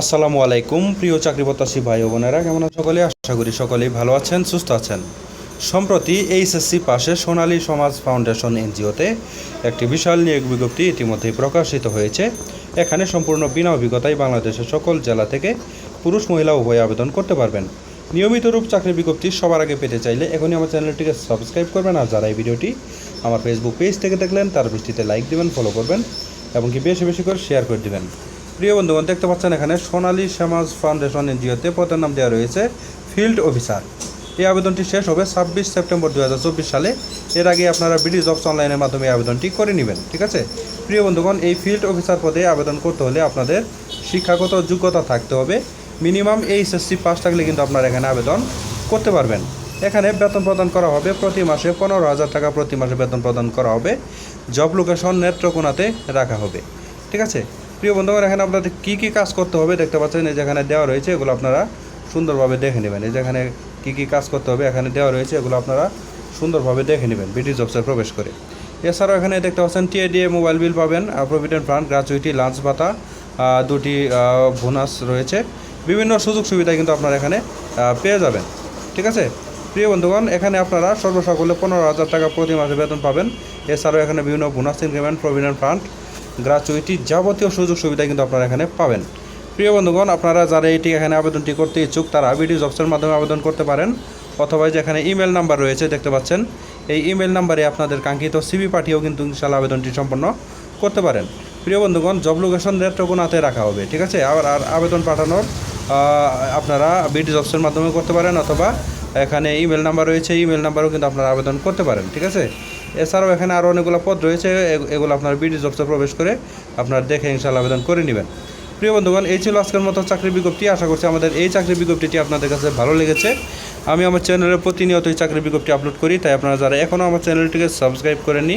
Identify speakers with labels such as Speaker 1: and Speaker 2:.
Speaker 1: আসসালামু আলাইকুম, প্রিয় চাকরি প্রত্যাশী ভাই ও বোনেরা, কেমন সকলে? আশা করি সকলেই ভালো আছেন, সুস্থ আছেন। সম্প্রতি এইচএসসি পাশে সোনালী সমাজ ফাউন্ডেশন এনজিওতে একটি বিশাল নিয়োগ বিজ্ঞপ্তি ইতিমধ্যেই প্রকাশিত হয়েছে। এখানে সম্পূর্ণ বিনা অভিজ্ঞতায় বাংলাদেশের সকল জেলা থেকে পুরুষ, মহিলা উভয় আবেদন করতে পারবেন। নিয়মিত রূপ চাকরি বিজ্ঞপ্তি সবার আগে পেতে চাইলে এখনই আমার চ্যানেলটিকে সাবস্ক্রাইব করবেন আর যারা এই ভিডিওটি আমার ফেসবুক পেজ থেকে দেখলেন, তার ভিত্তিতে লাইক দিবেন ফলো করবেন এবং কি বেশি বেশি করে শেয়ার করে দিবেন। প্রিয় বন্ধুগণ, দেখতে পাচ্ছেন এখানে সোনালী সমাজ ফাউন্ডেশন এনজিওতে পদের নাম দেওয়া রয়েছে ফিল্ড অফিসার। এই আবেদনটি শেষ হবে ছাব্বিশ সেপ্টেম্বর দু হাজার চব্বিশ সালে। এর আগে আপনারা বিডি জবস অনলাইনের মাধ্যমে আবেদনটি করে নেবেন, ঠিক আছে? প্রিয় বন্ধুগণ, এই ফিল্ড অফিসার পদে আবেদন করতে হলে আপনাদের শিক্ষাগত যোগ্যতা থাকতে হবে। মিনিমাম এইচএসসি পাস থাকলে কিন্তু আপনারা এখানে আবেদন করতে পারবেন। এখানে বেতন প্রদান করা হবে প্রতি মাসে পনেরো হাজার টাকা প্রতি মাসে বেতন প্রদান করা হবে। জব লোকেশন নেত্রকোনাতে রাখা হবে, ঠিক আছে? প্রিয় বন্ধুগণ, এখানে আপনাদের কী কী কাজ করতে হবে দেখতে পাচ্ছেন, এই যেখানে দেওয়া রয়েছে এগুলো আপনারা সুন্দরভাবে দেখে নেবেন। এই যেখানে কী কী কাজ করতে হবে এখানে দেওয়া রয়েছে এগুলো আপনারা সুন্দরভাবে দেখে নেবেন বিটি জবসে প্রবেশ করে। এছাড়াও এখানে দেখতে পাচ্ছেন টিএডিএ মোবাইল বিল পাবেন প্রভিডেন্ট ফান্ড গ্রাচুইটি লাঞ্চ ভাতা দুটি বোনাস রয়েছে। বিভিন্ন সুযোগ সুবিধা কিন্তু আপনারা এখানে পেয়ে যাবেন। ঠিক আছে? প্রিয় বন্ধুগণ, এখানে আপনারা সর্বসকলে পনেরো হাজার টাকা প্রতি মাসে বেতন পাবেন। এছাড়াও এখানে বিভিন্ন bonus increment provident fund gratuity যাবতীয় সুযোগ সুবিধা কিন্তু আপনারা এখানে পাবেন। প্রিয় বন্ধুগণ, আপনারা যারা এটি এখানে আবেদনটি করতে ইচ্ছুক, তারা ভিডিও জবসের মাধ্যমে আবেদন করতে পারেন। অথবা যেখানে ইমেল নাম্বার রয়েছে, দেখতে পাচ্ছেন, এই ইমেল নাম্বারে আপনাদের কাঙ্ক্ষিত সিবি পাঠিয়েও কিন্তু ইনশাল্লাহ আবেদনটি সম্পন্ন করতে পারেন। প্রিয় বন্ধুগণ জব লোকেশন নেত্রকোনাতে রাখা হবে, ঠিক আছে? আর আবেদন পাঠানোর আপনারা বিডি জবসের মাধ্যমে করতে পারেন অথবা এখানে ইমেল নাম্বার রয়েছে ইমেল নাম্বারও কিন্তু আপনারা আবেদন করতে পারেন, ঠিক আছে? এছাড়াও এখানে আরও অনেকগুলো পদ রয়েছে এগুলো আপনার বিডি জবসে প্রবেশ করে আপনারা দেখে ইনশাল্লাহ আবেদন করে নেবেন। প্রিয় বন্ধুগণ, এই ছিল আজকের মতো চাকরি বিজ্ঞপ্তি। আশা করছি আমাদের এই চাকরি বিজ্ঞপ্তিটি আপনাদের কাছে ভালো লেগেছে। আমি আমার চ্যানেলে প্রতিনিয়ত এই চাকরি বিজ্ঞপ্তি আপলোড করি, তাই আপনারা যারা এখনও আমার চ্যানেলটিকে সাবস্ক্রাইব করেননি